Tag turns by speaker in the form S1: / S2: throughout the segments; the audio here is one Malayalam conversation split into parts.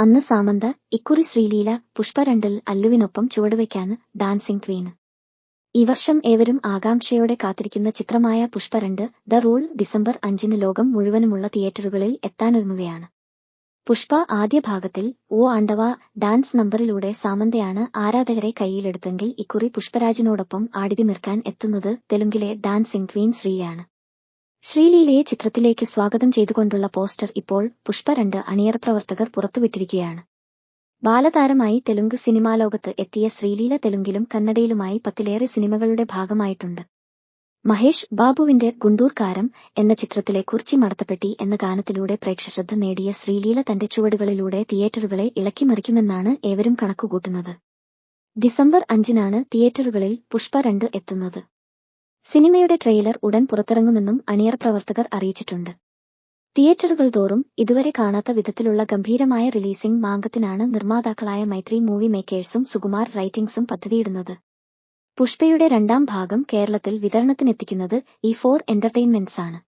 S1: അന്ന് സാമന്ത ഇക്കുറി ശ്രീലീല പുഷ്പ രണ്ടിൽ അല്ലുവിനൊപ്പം ചുവടുവയ്ക്കാന് ഡാൻസിംഗ് ക്വീന് ഈ വർഷം ഏവരും ആകാംക്ഷയോടെ കാത്തിരിക്കുന്ന ചിത്രമായ പുഷ്പരണ്ട് ദ റൂൾ ഡിസംബർ അഞ്ചിന് ലോകം മുഴുവനുമുള്ള തിയേറ്ററുകളിൽ എത്താനൊരുങ്ങുകയാണ്. പുഷ്പ ആദ്യ ഭാഗത്തിൽ ഓ ആണ്ടവ ഡാൻസ് നമ്പറിലൂടെ സാമന്തയാണ് ആരാധകരെ കയ്യിലെടുത്തെങ്കിൽ ഇക്കുറി പുഷ്പരാജിനോടൊപ്പം ആടിതിമിർക്കാൻ എത്തുന്നത് തെലുങ്കിലെ ഡാൻസിംഗ് ക്വീൻ ശ്രീയാണ്. ശ്രീലീലയെ ചിത്രത്തിലേക്ക് സ്വാഗതം ചെയ്തുകൊണ്ടുള്ള പോസ്റ്റർ ഇപ്പോൾ പുഷ്പ രണ്ട് അണിയറ പ്രവർത്തകർ പുറത്തുവിട്ടിരിക്കുകയാണ്. ബാലതാരമായി തെലുങ്ക് സിനിമാ ലോകത്ത് എത്തിയ ശ്രീലീല തെലുങ്കിലും കന്നഡയിലുമായി പത്തിലേറെ സിനിമകളുടെ ഭാഗമായിട്ടുണ്ട്. മഹേഷ് ബാബുവിന്റെ ഗുണ്ടൂർക്കാരം എന്ന ചിത്രത്തിലെ കുർച്ചി മടത്തപ്പെട്ടി എന്ന ഗാനത്തിലൂടെ പ്രേക്ഷശ്രദ്ധ നേടിയ ശ്രീലീല തന്റെ ചുവടുകളിലൂടെ തിയേറ്ററുകളെ ഇളക്കിമറിക്കുമെന്നാണ് ഏവരും കണക്കുകൂട്ടുന്നത്. ഡിസംബർ അഞ്ചിനാണ് തിയേറ്ററുകളിൽ പുഷ്പ രണ്ട് എത്തുന്നത്. സിനിമയുടെ ട്രെയിലർ ഉടൻ പുറത്തിറങ്ങുമെന്നും അണിയർ പ്രവർത്തകർ അറിയിച്ചിട്ടുണ്ട്. തിയേറ്ററുകൾ തോറും ഇതുവരെ കാണാത്ത വിധത്തിലുള്ള ഗംഭീരമായ റിലീസിംഗ് മാങ്കത്തിനാണ് നിർമ്മാതാക്കളായ മൈത്രി മൂവി മേക്കേഴ്സും സുകുമാർ റൈറ്റിംഗ്സും പദ്ധതിയിടുന്നത്. പുഷ്പയുടെ രണ്ടാം ഭാഗം കേരളത്തിൽ വിതരണത്തിനെത്തിക്കുന്നത് ഈ ഫോർ എന്റർടൈൻമെന്റ്സ് ആണ്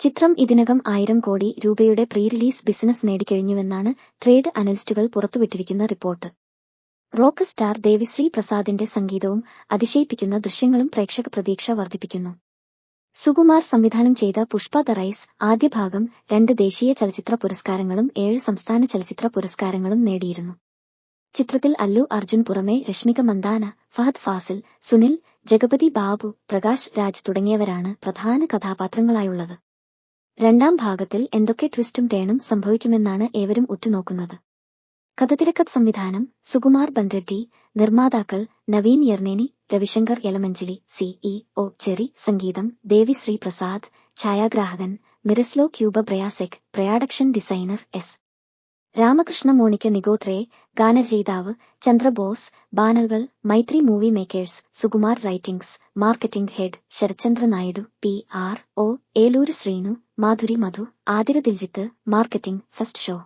S1: ചിത്രം ഇതിനകം ആയിരം കോടി രൂപയുടെ പ്രീ റിലീസ് ബിസിനസ് നേടിക്കഴിഞ്ഞുവെന്നാണ് ട്രേഡ് അനലിസ്റ്റുകൾ പുറത്തുവിട്ടിരിക്കുന്ന റിപ്പോർട്ട്. റോക്ക് സ്റ്റാർ ദേവിശ്രീ പ്രസാദിന്റെ സംഗീതവും അതിശയിപ്പിക്കുന്ന ദൃശ്യങ്ങളും പ്രേക്ഷക പ്രതീക്ഷ വർദ്ധിപ്പിക്കുന്നു. സുകുമാർ സംവിധാനം ചെയ്ത പുഷ്പ ദ റൈസ് ആദ്യ ഭാഗം രണ്ട് ദേശീയ ചലച്ചിത്ര പുരസ്കാരങ്ങളും ഏഴ് സംസ്ഥാന ചലച്ചിത്ര പുരസ്കാരങ്ങളും നേടിയിരുന്നു. ചിത്രത്തിൽ അല്ലു അർജുൻ പുറമെ രശ്മിക മന്ദാന ഫഹദ് ഫാസിൽ സുനിൽ ജഗപതി ബാബു പ്രകാശ് രാജ് തുടങ്ങിയവരാണ് പ്രധാന കഥാപാത്രങ്ങളായുള്ളത്. രണ്ടാം ഭാഗത്തിൽ എന്തൊക്കെ ട്വിസ്റ്റും ടേണും സംഭവിക്കുമെന്നാണ് ഏവരും ഉറ്റുനോക്കുന്നത്. കഥതിരക്കഥ സംവിധാനം സുകുമാർ ബന്ദ്രെഡ്ഡി നിർമ്മാതാക്കൾ Naveen Yerneni Ravi Shankar Yalamanchili C E O Cherry സംഗീതം Devi Sri Prasad ഛായാഗ്രാഹകൻ Miroslaw Kuba Brozek production designer S. Ramakrishna Monika Nigotre ഗാനരചയിതാവ് Chandrabose ബാനറുകൾ Mythri movie makers Sukumar writings marketing head Sarathchandra Naidu P R O Eluru Sreenu Madhuri Madhu Athira Diljith marketing first show.